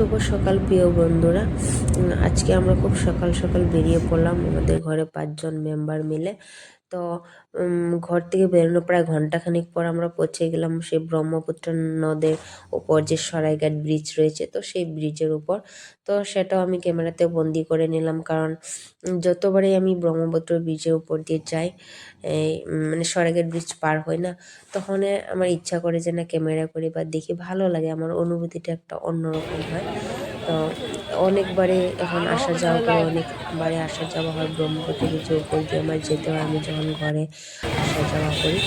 শুভ সকাল, প্রিয় বন্ধুরা। আজকে আমরা খুব সকাল সকাল বেরিয়ে পড়লাম আমাদের ঘরে পাঁচজন মেম্বার মিলে। তো ঘর থেকে বেরোনো প্রায় ঘন্টাখানিক পর আমরা পৌঁছে গেলাম সেই ব্রহ্মপুত্র নদের ওপর যে সরাইঘাট ব্রিজ রয়েছে, তো সেই ব্রিজের উপর। তো সেটাও আমি ক্যামেরাতে বন্দি করে নিলাম কারণ যতবারই আমি ব্রহ্মপুত্র ব্রিজের উপর দিয়ে যাই, এই মানে সরাইঘাট ব্রিজ পার হই না, তখন আমার ইচ্ছা করে যে না ক্যামেরা করি বা দেখি, ভালো লাগে, আমার অনুভূতিটা একটা অন্যরকম হয়। তো অনেকবারে এখন আসা যাওয়া করে, অনেকবারে আসা যাওয়া হয়। ব্রহ্মপুত্র ব্রিজের উপর দিয়ে আমার যেতে হয়, আমি যখন ঘরে আসা যাওয়া করি।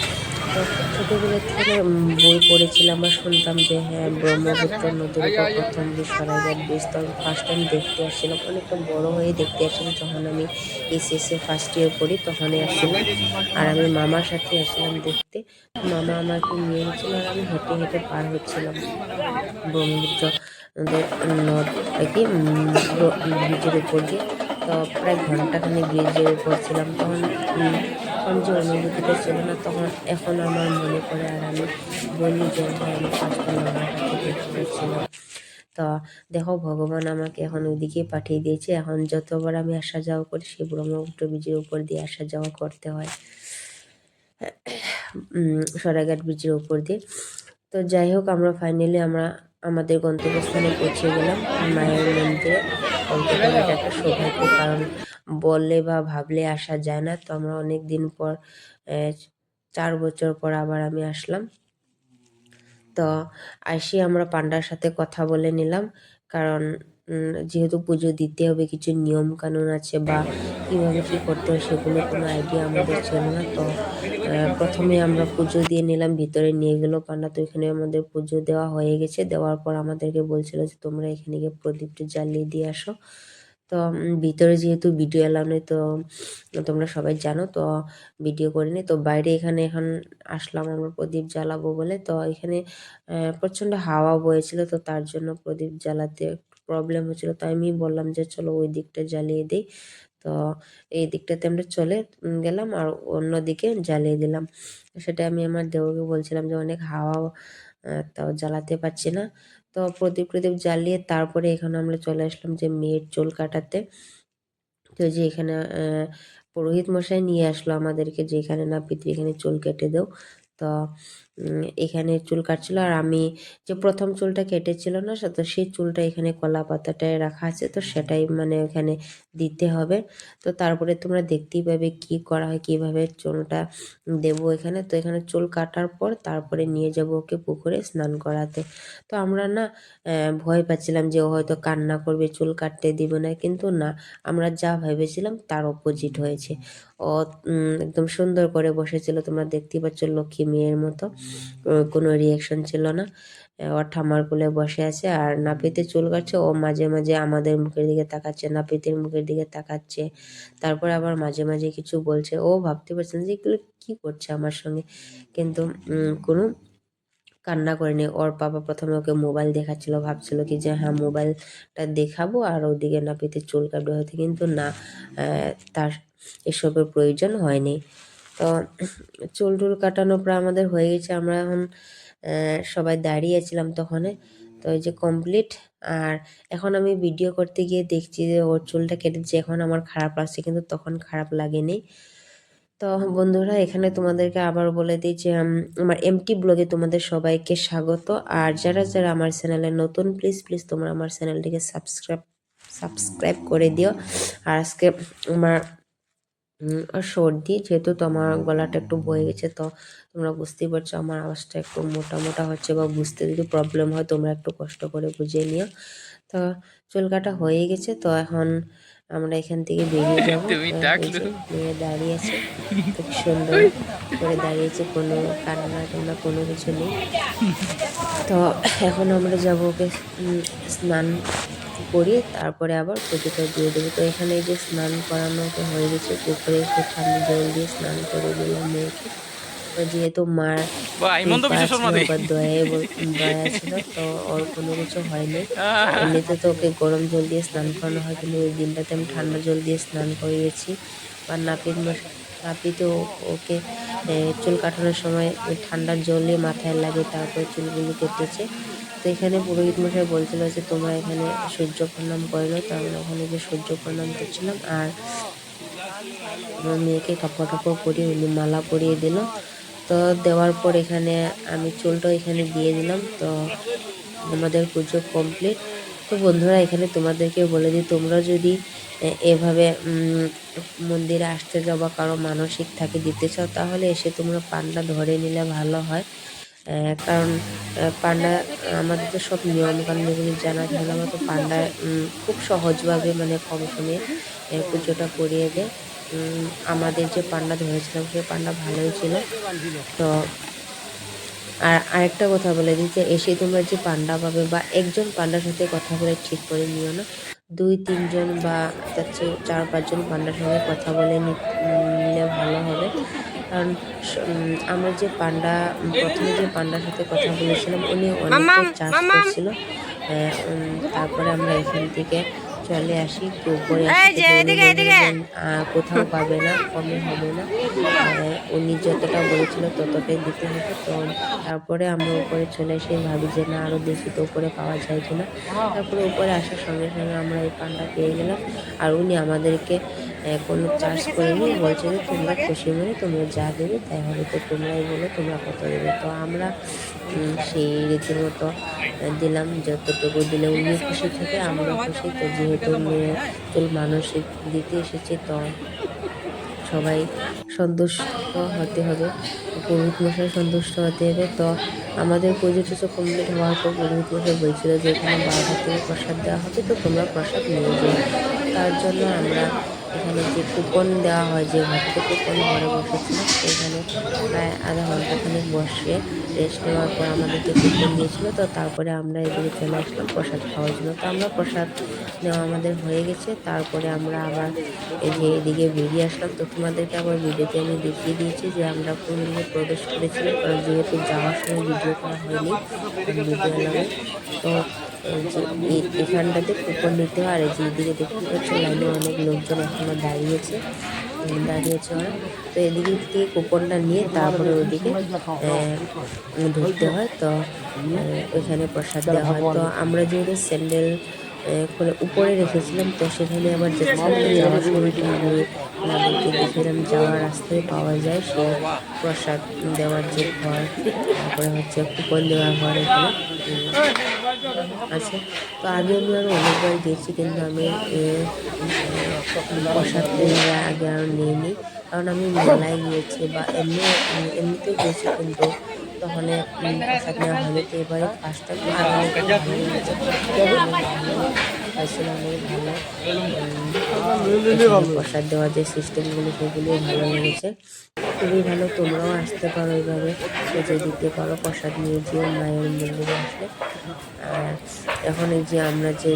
তো ছোটোবেলা থেকে বই পড়েছিলাম বা শুনতাম যে হ্যাঁ ব্রহ্মপুত্র নদীর উপর প্রথম যে সরাইঘাট ব্রিজ তো আমি ফার্স্ট টাইম দেখতে আসছিলাম। অনেকটা বড় হয়ে দেখতে আসছিলাম, যখন আমি এসএসএ ফার্স্ট ইয়ার পড়ি, তখনই আসছিলাম। আর আমি মামার সাথে আসছিলাম দেখতে। মামা আমাকে নিয়ে গেছিল আর আমি হেঁটে হেঁটে পার হচ্ছিলাম ব্রহ্মপুত্র। নদ ব্রিজের উপর দিয়ে। তো প্রায় ঘন্টাখানি ব্রিজের উপর ছিলাম তখন তখন যে অনুভূতিটা ছিল না তখন এখন আমার মনে পড়ে আর আমি বলি যে আমি তো দেখো ভগবান আমাকে এখন ওইদিকে পাঠিয়ে দিয়েছে। এখন যতবার আমি আসা যাওয়া করি সেই ব্রহ্মপুত্র ব্রিজের উপর দিয়ে আসা যাওয়া করতে হয়। উম, সরাইঘাট ব্রিজের উপর দিয়ে। তো যাই হোক আমরা ফাইনালি আমরা আমাদের গন্তব্যস্থানে পৌঁছে গেলাম মায়ের মন্দিরে। গন্তব্যটা একটা সৌভাগ্য, কারণ বললে বা ভাবলে আসা যায় না। তো আমরা অনেক দিন পর চার বছর পর আবার আমি আসলাম। তো আসি, আমরা পান্ডার সাথে কথা বলে নিলাম, কারণ যেহেতু পুজো দিতে হবে, কিছু নিয়ম কানুন আছে বা কীভাবে কি করতে হয় সেগুলো কোনো আইডিয়া আমাদের ছিল না। তো প্রথমে আমরা পুজো দিয়ে নিলাম, ভিতরে নিয়ে গেলো পান্ডা তো এখানে আমাদের পুজো দেওয়া হয়ে গেছে। দেওয়ার পর আমাদেরকে বলছিল যে তোমরা এখানে গিয়ে প্রদীপটা জ্বালিয়ে দিয়ে আসো। তো ভিতরে যেহেতু ভিডিও এলাও নেই তো তোমরা সবাই জানো, তো ভিডিও করিনি তো বাইরে এখানে এখন আসলাম আমরা প্রদীপ জ্বালাবো বলে। তো এখানে প্রচণ্ড হাওয়া বয়েছিল, তো তার জন্য প্রদীপ জ্বালাতে প্রবলেম হচ্ছিল তো আমি বললাম যে, চলো ওই দিকটা জ্বালিয়ে দিই। তো এই দিকটাতে আমরা চলে গেলাম আর অন্য দিকে জ্বালিয়ে দিলাম। সেটা আমি আমার দেওরকে বলছিলাম যে, অনেক হাওয়া তাও জ্বালাতে পারছি না। তো প্রদীপ প্রদীপ জ্বালিয়ে তারপরে এখানে আমরা চলে আসলাম যে, মেয়ের চুল কাটাতে। তো যে এখানে পুরোহিত মশাই নিয়ে আসলো আমাদেরকে যে, এখানে না পিতৃ এখানে চুল কেটে দাও। তো এখানে চুল কাটছিল। আর আমি যে প্রথম চুলটা কেটেছিল না তো সেই চুলটা এখানে কলা পাতাটায় রাখা আছে। তো সেটাই মানে এখানে দিতে হবে। তো তারপরে তোমরা দেখতেই পাবে কি করা হয়, কীভাবে চুলটা দেবো এখানে। তো এখানে চুল কাটার পর তারপরে নিয়ে যাব ওকে পুকুরে স্নান করাতে। তো আমরা না ভয় পাচ্ছিলাম যে ও হয়তো কান্না করবে, চুল কাটতে দিব না। কিন্তু না, আমরা যা ভেবেছিলাম তার অপোজিট হয়েছে। ও একদম সুন্দর করে বসেছিল। তোমরা দেখতেই পাচ্ছ লক্ষ্মী মেয়ের মতো। কোনো রিয়াকশন ছিল না। ওর ঠাম্মার কোলে বসে আছে আর নাপিতে চুল কাটছে। ও মাঝে মাঝে আমাদের মুখের দিকে তাকাচ্ছে, নাপিতের মুখের দিকে তাকাচ্ছে। তারপর আবার মাঝে মাঝে কিছু বলছে। ও ভাবতে পারছে না যে এগুলো কী করছে আমার সঙ্গে। কিন্তু কোনো কান্না করেনি। ওর বাবা প্রথমে ওকে মোবাইল দেখাচ্ছিল, ভাবছিল কি যে হ্যাঁ মোবাইলটা দেখাবো আর ওদিকে নাপিতে চুল কাটবে হয়তো। কিন্তু না তার এসবের প্রয়োজন হয়নি। তো চুল টুল কাটানো প্রায় আমাদের হয়ে গেছে আমরা এখন সবাই দাঁড়িয়েছিলাম তখন। তো এই যে কমপ্লিট আর এখন আমি ভিডিও করতে গিয়ে দেখছি যে ওর চুলটা কেটেছে, এখন আমার খারাপ লাগছে, কিন্তু তখন খারাপ লাগেনি। তো বন্ধুরা, এখানে তোমাদেরকে আবার বলে দিই যে আমার এমটি ব্লগে তোমাদের সবাইকে স্বাগত। আর যারা যারা আমার চ্যানেলে নতুন প্লিজ প্লিজ তোমরা আমার চ্যানেলটিকে সাবস্ক্রাইব সাবস্ক্রাইব করে দিও। আর আজকে আমার উম, সর্দি যেহেতু তোমার গলাটা একটু বয়ে গেছে তো তোমরা বুঝতেই পারছ আমার আওয়াজটা একটু মোটা মোটা হচ্ছে বা বুঝতে যদি প্রবলেম হয় তোমরা একটু কষ্ট করে বুঝিয়ে নিও। তো চুল কাটা হয়ে গেছে তো এখন আমরা এখান থেকে বেরিয়ে যাব। তো মেয়ে দাঁড়িয়ে আছে খুব সুন্দর করে দাঁড়িয়েছে কোনো কান্না টান্না কোনো কিছু নেই। তো এখন আমরা যাব ওকে স্নান করি তারপরে আবার পুজোটা দিয়ে দেবো। তো এখানে এই যে স্নান করানো ওকে হয়ে গেছে পুকুরে একটু ঠান্ডা জল দিয়ে স্নান করে দিলাম মেয়েকে। তো যেহেতু মার দয়া ছিল তো ওর কোনো কিছু হয়নি। এমনিতে তো ওকে গরম জল দিয়ে স্নান করানো হয় কিন্তু ওই দিনটাতে আমি ঠান্ডা জল দিয়ে স্নান করিয়েছি বা নাপিত নাপিতে ওকে চুল কাটানোর সময় ওই ঠান্ডা জলে মাথায় লাগে তারপরে চুলগুলো কেটেছে। তো এখানে পুরোহিত মশাই বলছিল যে, তোমরা এখানে সূর্য প্রণাম করে নাও তো আমরা ওখানে গিয়ে সূর্য প্রণাম করছিলাম আর আমার মেয়েকে কাপড় টাপড় পরিয়ে উনি মালা পরিয়ে দিল। তো দেওয়ার পর এখানে আমি চুলটা এখানে দিয়ে দিলাম। তো আমাদের পুজো কমপ্লিট। তো বন্ধুরা, এখানে তোমাদেরকে বলে দিই, তোমরা যদি এভাবে মন্দিরে আসতে যাও বা কারও মানসিক থাকে দিতে চাও, তাহলে এসে তোমরা পান্ডা ধরে নিলে ভালো হয়। কারণ পান্ডা আমাদের তো সব নিয়ম কানুনগুলি জানা থাকে আমরা তো পান্ডা খুব সহজভাবে মানে কম আহ, পুজোটা করিয়ে দেয়। আমাদের যে পান্ডা ধরেছিলাম সে পান্ডা ভালোই ছিল। তো আর আরেকটা কথা বলে দিই যে এসে তোমরা যে পান্ডা পাবে বা একজন পান্ডার সাথে কথা বলে ঠিক করে নিও না। দুই তিনজন বা তার চেয়ে চার পাঁচজন পান্ডার সঙ্গে কথা বলে নিলে ভালো হবে। কারণ আমরা যে পান্ডা প্রথমে যে পান্ডার সাথে কথা বলেছিলাম উনি অনেকটা চাষ করছিল। তারপরে আমরা এখান থেকে চলে আসি। কোথাও পাবে না কমে হবে না। উনি যতটা বলেছিল ততটাই দিতে হবে। তো তারপরে আমরা উপরে চলে এসে ভাবি যে না আরও বেশি তো উপরে পাওয়া যায় কিনা। তারপরে উপরে আসার সঙ্গে সঙ্গে আমরা এই পান্ডা পেয়ে গেলাম। আর উনি আমাদেরকে কোনো চার্জ করেনি বলছে যে তোমরা খুশি মনে তোমরা যা দেবে তাই হবে তো তোমরাই বলো তোমরা কত দেবে। তো আমরা সেই রীতির মতো দিলাম, যতটুকু দিলে উনি খুশি থেকে আমরা খুশি। তো যেহেতু মেয়ে মানসিক দিতে এসেছে, তো সবাই সন্তুষ্ট হতে হবে। পুরোহিত মশাই সন্তুষ্ট হতে হবে। তো আমাদের পুজো টুজো কমপ্লিট হওয়ার পর পুরোহিত মশাই বলছিল যে এখানে বারোটা থেকে প্রসাদ দেওয়া হবে, তো তোমরা প্রসাদ নিয়ে যাও। তার জন্য আমরা এখানে যে কুপন দেওয়া হয়, যে ঘরতে কুপন ঘরে বসেছিলাম সেখানে প্রায় আধা ঘণ্টা খানিক বসে রেস্ট নেওয়ার পর আমাদেরকে কুপন দিয়েছিল। তো তারপরে আমরা এদিকে চলে আসলাম প্রসাদ খাওয়ার জন্য। তো আমরা প্রসাদ নেওয়া আমাদের হয়ে গেছে। তারপরে আমরা আবার এই যে এদিকে বেরিয়ে আসলাম। তো তোমাদেরকে আবার ভিডিওতে আমি দেখিয়ে দিয়েছি যে আমরা কোন দিকে প্রবেশ করেছিলাম। কারণ যেহেতু যাওয়ার সময় ভিডিও করা হয়নি, ভিডিও তো এখানটাতে কুপন নিতে হয় এই যে এদিকে দেখতে পাচ্ছ লাইনে অনেক লোকজন এখনও দাঁড়িয়েছে দাঁড়িয়েছে ওরা। তো এদিকে থেকে কুপনটা নিয়ে তারপরে আহ, ঢুকতে হয়। তো ওইখানে প্রসাদ দেওয়া হয়। তো আমরা যেহেতু স্যান্ডেল করে উপরে রেখেছিলাম তো সেখানে আবার যাওয়ার আমি আমাদেরকে দেখেছিলাম যাওয়ার রাস্তায় পাওয়া যায় সে প্রসাদ দেওয়ার যে ঘর তারপরে হচ্ছে কুপন দেওয়ার ঘর এখানে। আছে। তো আগে আমি আরও অনেকবার গেছি, কিন্তু আমি প্রসাদ পেয়ে আগে আর নিইনি। কারণ আমি মেলায় গিয়েছি বা এমনি এমনিতে গেছি, কিন্তু তাহলে প্রসাদ নেওয়া হয়নি। তো এবারে ফার্স্ট টাইম আর অনেক ভালো। প্রসাদ দেওয়ার যে সিস্টেমগুলো সেগুলিও ভালো লেগেছে। খুবই ভালো তোমরাও আসতে পারো এইভাবে। পুজো দিতে পারো প্রসাদ নিয়ে যেও মায়ের মন্দিরে আসলে আর এখন এই যে আমরা যে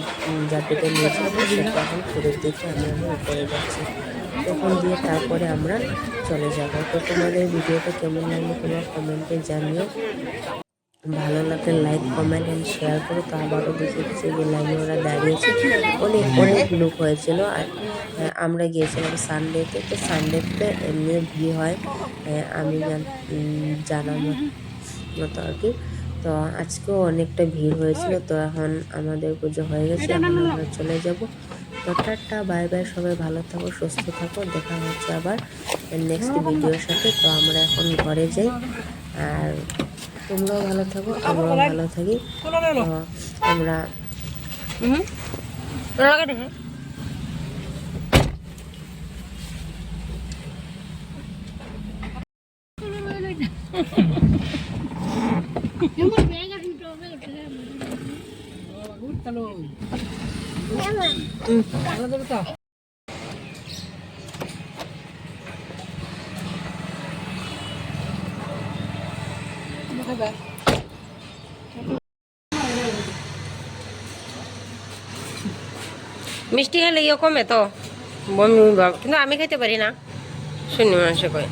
জাতিটা নিয়েছিলাম সেটা এখন ফেরত দিতে আমরা উপরে যাচ্ছি। তখন দিয়ে তারপরে আমরা চলে যাব। তো তোমাদের ভিডিওটা কেমন লাগল তোমার কমেন্টে জানিও। ভালো লাগলে লাইক কমেন্ট অ্যান্ড শেয়ার করে। তো আবারও দেখে দিচ্ছি যে লাইনে ওরা দাঁড়িয়েছে। অনেক অনেক লোক হয়েছিল। আর আমরা গিয়েছিলাম সানডেতে তো সানডেতে এমনি ভিড় হয়। আমি জান- উম, জানা মত- মতো আর কি। তো আজকেও অনেকটা ভিড় হয়েছিল। তো এখন আমাদের পুজো হয়ে গেছে। এখন আমরা চলে যাব। তো টাটা বাই বাই সবাই। ভালো থাকো সুস্থ থাকো। দেখা হচ্ছে আবার নেক্সট ভিডিওর সাথে। তো আমরা এখন ঘরে যাই। আর তোমরাও ভালো থাকো আমরাও ভালো থাকি। তো আমরা মিষ্টি হলে ইয়ে কমে তো। বমি কিন্তু আমি খাইতে পারি না। শূন্য মানুষে কয়